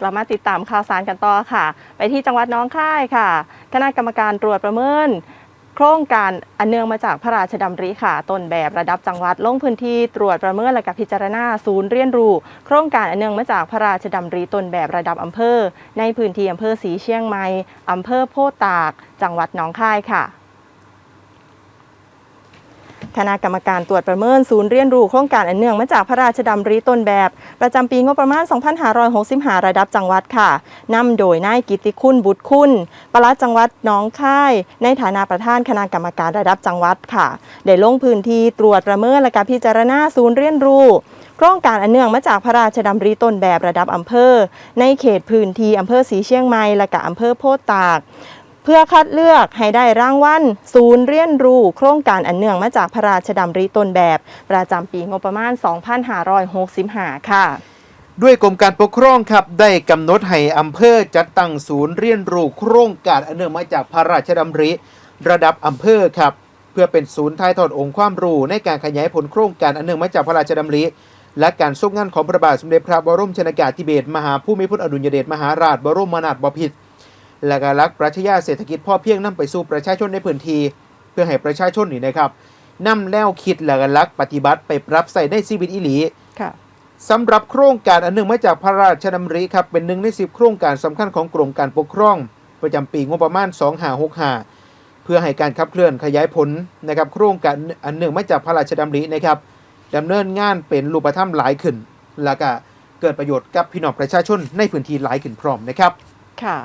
เรามาติดตามข่าวสารกันต่อค่ะ ไปที่จังหวัดน้องค่ายค่ะ คณะกรรมการตรวจประเมิน โครงการอันเนื่องมาจากพระราชดำริค่ะต้นแบบระดับจังหวัดลงพื้นที่ตรวจประเมินและก็พิจารณาศูนย์เรียนรู้ โครงการอันเนื่องมาจากพระราชดำริต้นแบบระดับอำเภอ ในพื้นที่อำเภอสีเชียงใหม่อำเภอโพธิ์ตาก จังหวัดหนองคายค่ะ คณะกรรมการตรวจประเมินศูนย์เรียนรู้โครงการอันเนื่องมาจากพระราชดำริต้นแบบ ประจำปีงบประมาณ 2565 ระดับจังหวัดค่ะนำโดยนายกิติคุณบุตรคุณปลัดจังหวัดน้องค่าย ในฐานะประธานคณะกรรมการระดับจังหวัดค่ะได้ลงพื้นที่ตรวจประเมินและการพิจารณาศูนย์เรียนรู้โครงการอันเนื่องมาจากพระราชดำริต้นแบบระดับอำเภอ ในเขตพื้นที่อำเภอสีเชียงใหม่และก็อำเภอโพธตาก เพื่อคัดเลือกให้ได้รางวัลศูนย์เรียนรู้ โครงการอันเนื่องมาจากพระราชดำริต้นแบบ ประจำปีงบประมาณ 2565 ค่ะด้วยกรมการปกครองครับได้กำหนดให้อำเภอจัดตั้งศูนย์เรียนรู้โครงการอันเนื่องมาจากพระราชดำริ ระดับอำเภอครับ เพื่อเป็นศูนย์ถ่ายทอดองค์ความรู้ในการขยายผลโครงการอันเนื่องมาจากพระราชดำริ และการทรงงานของพระบาทสมเด็จพระบรมชนากาธิเบศรมหาภูมิพลอดุลยเดชมหาราชบรมนาถบพิตร และการรักปรัชญาเศรษฐกิจพ่อเพียงนำไปสู่ประชาชนในพื้นที่เพื่อให้ประชาชนนี่นะครับนำแนวคิดและการรักปฏิบัติไปปรับใส่ในชีวิตอีหลีค่ะสำหรับโครงการอันหนึ่งมาจากพระราชดำริครับเป็นหนึ่งในสิบโครงการสำคัญของกรมการปกครอง ประจำปีงบประมาณ 2565 เพื่อให้การขับเคลื่อนขยายผลนะครับโครงการอันหนึ่งมาจากพระราชดำรินะครับดำเนินงานเป็นรูปธรรมหลายขึ้น แล้วก็เกิดประโยชน์กับพี่น้องประชาชนในพื้นที่หลายขึ้นพร้อมนะครับ ค่ะ